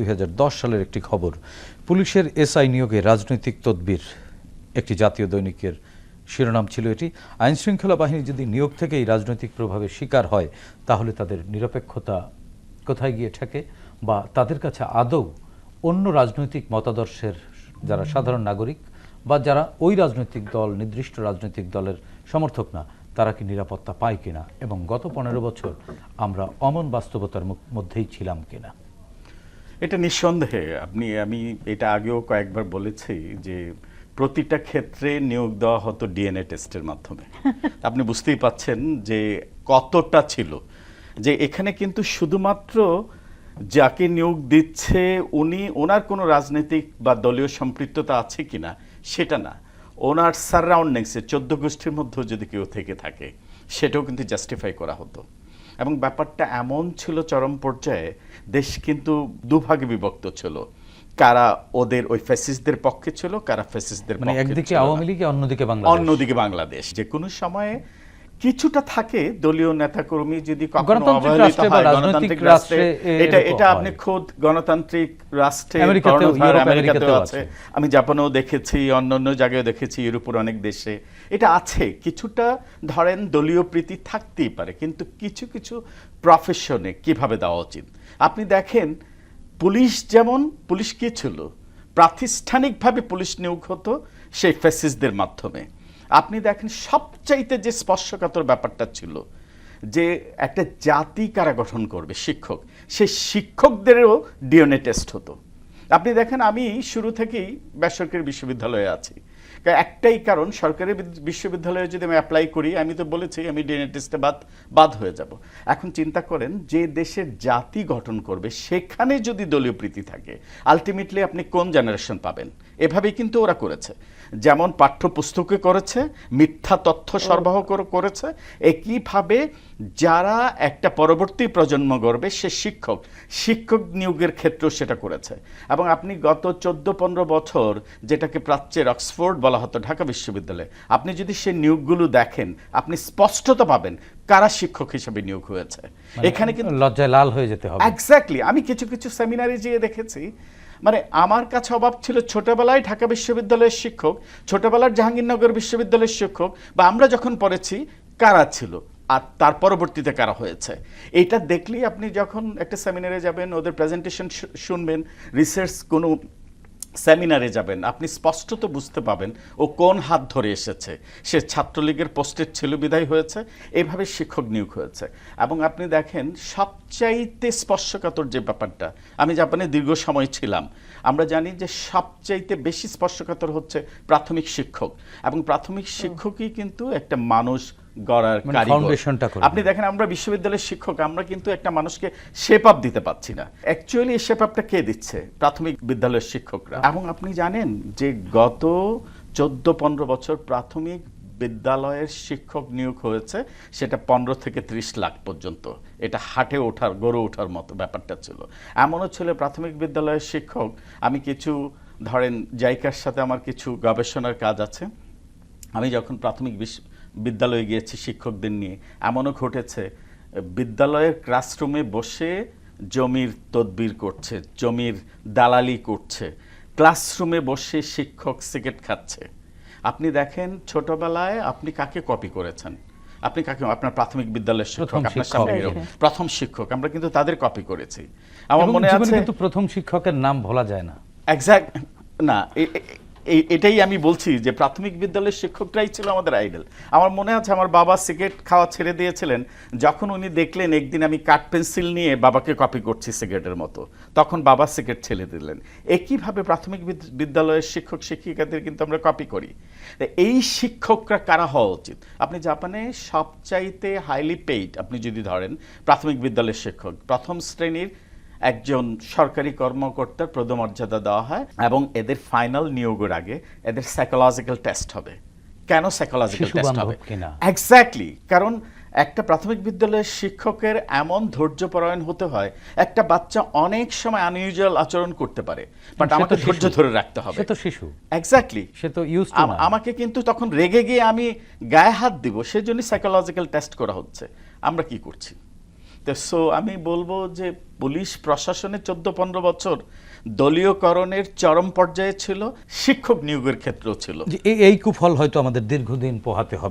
দুই হাজার দশ সালের একটি খবর। পুলিশের এসআই নিয়োগে রাজনৈতিক তদবির। একটি জাতীয় দৈনিকের শিরোনাম ছিল এটি। আইন শৃঙ্খলা বাহিনী যদি নিয়োগ থেকেই রাজনৈতিক প্রভাবের শিকার হয়, তাহলে তাদের নিরপেক্ষতা কোথায় গিয়ে ঠেকে বা তাদের কাছে আদৌ অন্য রাজনৈতিক মতাদর্শের যারা সাধারণ নাগরিক বা যারা ওই রাজনৈতিক দল, নির্দিষ্ট রাজনৈতিক দলের সমর্থক না, তারা কি নিরাপত্তা পায় কিনা এবং গত পনেরো বছর আমরা অমন বাস্তবতার মধ্যেই ছিলাম কিনা? এটা নিঃসন্দেহে। আপনি আমি এটা আগেও কয়েকবার বলেছি যে প্রতিটা ক্ষেত্রে নিয়োগ দেওয়া হতো ডিএনএ টেস্টের মাধ্যমে। আপনি বুঝতেই পাচ্ছেন যে কতটা ছিল। যে এখানে কিন্তু শুধুমাত্র যাকে নিয়োগ দিচ্ছে উনি ওনার কোনো রাজনৈতিক বা দলীয় সম্পৃক্ততা আছে কিনা সেটা না। ওনার সারাউন্ডিংসে চোদ্দ গোষ্ঠীর মধ্যেও যদি কেউ থেকে থাকে সেটাও কিন্তু জাস্টিফাই করা হতো। এবং ব্যাপারটা এমন ছিল চরম পর্যায়ে দেশ কিন্তু দুভাগে বিভক্ত ছিল। কারা ওদের ওই ফ্যাসিস্টদের পক্ষে ছিল কারা ফ্যাসিস্টদের মানে একদিকে আওয়ামী লীগ অন্যদিকে বাংলাদেশ। অন্যদিকে বাংলাদেশ। যে কোনো সময়ে কিছুটা থাকে দলীয় নেতাকর্মী যদি গণতান্ত্রিক রাষ্ট্রে এটা এটা আপনি খোদ গণতান্ত্রিক রাষ্ট্রে আমেরিকাতেও, আছে। আমি জাপানেও দেখেছি অন্য অন্য জায়গায় দেখেছি ইউরোপের অনেক দেশে। এটা আছে কিছুটা ধরেন দলীয় প্রীতি থাকতেই পারে কিন্তু কিছু কিছু প্রফেশনে কীভাবে দেওয়া উচিত? আপনি দেখেন পুলিশ যেমন পুলিশ কি ছিল? প্রাতিষ্ঠানিকভাবে পুলিশ নিয়োগ হতো সেই ফ্যাসিসদের মাধ্যমে। আপনি দেখেন, সবচাইতে যে স্পর্শকাতর ব্যাপারটা ছিল, যে একটা জাতি কারা গঠন করবে, শিক্ষক, সে শিক্ষকদেরও ডিএনএ টেস্ট হতো। আপনি দেখেন, আমি শুরু থেকেই বেসরকারি বিশ্ববিদ্যালয়ে আছি। একটাই কারণ, সরকারি বিশ্ববিদ্যালয়ে যদি আমি অ্যাপ্লাই করি, আমি তো বলেছি, আমি ডিএনএ টেস্টে বাদ বাদ হয়ে যাব। এখন চিন্তা করেন, যে দেশের জাতি গঠন করবে, সেখানে যদি দলীয় প্রীতি থাকে আলটিমেটলি আপনি কোন জেনারেশন পাবেন? এভাবেই কিন্তু ওরা করেছে। যেমন পাঠ্যপুস্তকে করেছে, মিথ্যা তথ্য সরবরাহ করেছে, একইভাবে যারা একটা পরবর্তী প্রজন্ম গড়বে সে শিক্ষক। শিক্ষক নিয়োগের ক্ষেত্রেও সেটা করেছে। এবং আপনি গত চোদ্দ পনেরো বছর যেটাকে প্রাচ্যের অক্সফোর্ড বলা হতো ঢাকা বিশ্ববিদ্যালয়ে আপনি যদি সে নিয়োগগুলো দেখেন আপনি স্পষ্টতা পাবেন কারা শিক্ষক হিসেবে নিয়োগ হয়েছে। এখানে কিন্তু লজ্জায় লাল হয়ে যেতে হবে। এক্স্যাক্টলি আমি কিছু কিছু সেমিনারে যেয়ে দেখেছি মানে আমার কাছে অভাব ছিল ছোটবেলায় ঢাকা বিশ্ববিদ্যালয়ের শিক্ষক ছোটবেলার জাহাঙ্গীরনগর বিশ্ববিদ্যালয়ের শিক্ষক বা আমরা যখন পড়েছি কারা ছিল? আর তার পরবর্তীতে কারা হয়েছে। এটা দেখলেই আপনি যখন একটা সেমিনারে যাবেন ওদের প্রেজেন্টেশন শুনবেন রিসার্চ কোনো সেমিনারে যাবেন আপনি স্পষ্টত বুঝতে পাবেন ও কোন হাত ধরে এসেছে। সে ছাত্রলীগের পোস্টের ছিল বিদায় হয়েছে এইভাবে শিক্ষক নিয়োগ হয়েছে। এবং আপনি দেখেন সবচাইতে স্পর্শকাতর যে ব্যাপারটা আমি জাপানে দীর্ঘ সময় ছিলাম আমরা জানি যে সবচাইতে বেশি স্পর্শকাতর হচ্ছে প্রাথমিক শিক্ষক। এবং প্রাথমিক শিক্ষকই কিন্তু একটা মানুষ গড়ার করে। আপনি দেখেন আমরা বিশ্ববিদ্যালয়ের শিক্ষক আমরা কিন্তু একটা মানুষকে শেপ আপ দিতে পারছি না। অ্যাকচুয়ালি এই শেপ আপটা কে দিচ্ছে? প্রাথমিক বিদ্যালয়ের শিক্ষকরা। এবং আপনি জানেন যে গত চোদ্দ পনেরো বছর প্রাথমিক বিদ্যালয়ের শিক্ষক নিয়োগ হয়েছে সেটা পনেরো থেকে ত্রিশ লাখ পর্যন্ত। এটা হাটে ওঠার গড়ে ওঠার মতো ব্যাপারটা ছিল। এমনও ছিল প্রাথমিক বিদ্যালয়ের শিক্ষক আমি কিছু ধরেন জাইকার সাথে আমার কিছু গবেষণার কাজ আছে। আমি যখন প্রাথমিক বিদ্যালয়ে গিয়েছি শিক্ষকদের নিয়ে। এমনও ঘটেছে বিদ্যালয়ের ক্লাসরুমে বসে জমির তদবির করছে জমির দালালি করছে ক্লাসরুমে বসে শিক্ষক সিগারেট খাচ্ছে। আপনি দেখেন ছোটবেলায় আপনি কাকে কপি করেছেন? আপনি কাকে আপনার প্রাথমিক বিদ্যালয়ের শিক্ষক প্রথম আপনার শিক্ষক। সামনে প্রথম শিক্ষক আমরা কিন্তু তাদের কপি করেছি। আমার মনে আছে কিন্তু প্রথম শিক্ষকের নাম ভোলা যায় না। এক্সাক্ট না এটাই আমি বলছি যে প্রাথমিক বিদ্যালয়ের শিক্ষকরাই ছিল আমাদের আইডল আমার মনে আছে আমার বাবা সিগারেট খাওয়া ছেড়ে দিয়েছিলেন, যখন উনি দেখলেন একদিন আমি কাঠ পেন্সিল নিয়ে বাবাকে কপি করছি সিগারেটের মতো, তখন বাবা সিগারেট ছেড়ে দিলেন। একইভাবে প্রাথমিক বিদ্যালয়ের শিক্ষক, শিক্ষিকাদের কিন্তু আমরা কপি করি। এই শিক্ষকরা কারা হওয়া উচিত? আপনি জাপানে সবচাইতে হাইলি পেইড আপনি যদি ধরেন প্রাথমিক বিদ্যালয়ের শিক্ষক, প্রথম শ্রেণির একজন সরকারি কর্মকর্তার পদমর্যাদা দেওয়া হয় এবং এদের ফাইনাল নিয়োগের আগে এদের সাইকোলজিক্যাল টেস্ট হবে। কেন সাইকোলজিক্যাল টেস্ট হবে? এক্স্যাক্টলি কারণ একটা প্রাথমিক বিদ্যালয়ের শিক্ষকের এমন ধৈর্যপরায়ণ হতে হয় একটা বাচ্চা অনেক সময় আনইউজুয়াল আচরণ করতে পারে বাট আমাকে ধৈর্য ধরে রাখতে হবে। সে তো শিশু। এক্স্যাক্টলি সে তো না। আমাকে কিন্তু তখন রেগে গিয়ে আমি গায়ে হাত দিব সেজন্য সাইকোলজিক্যাল টেস্ট করা হচ্ছে। আমরা কি করছি? তো সো আমি বলব যে পুলিশ প্রশাসনে চোদ্দ পনেরো বছর দলীয়করণের চরম পর্যায়ে ছিল, শিক্ষক নিয়োগের ক্ষেত্রেও ছিল। এই কুফল হয়তো আমাদের দীর্ঘদিন পোহাতে হবে।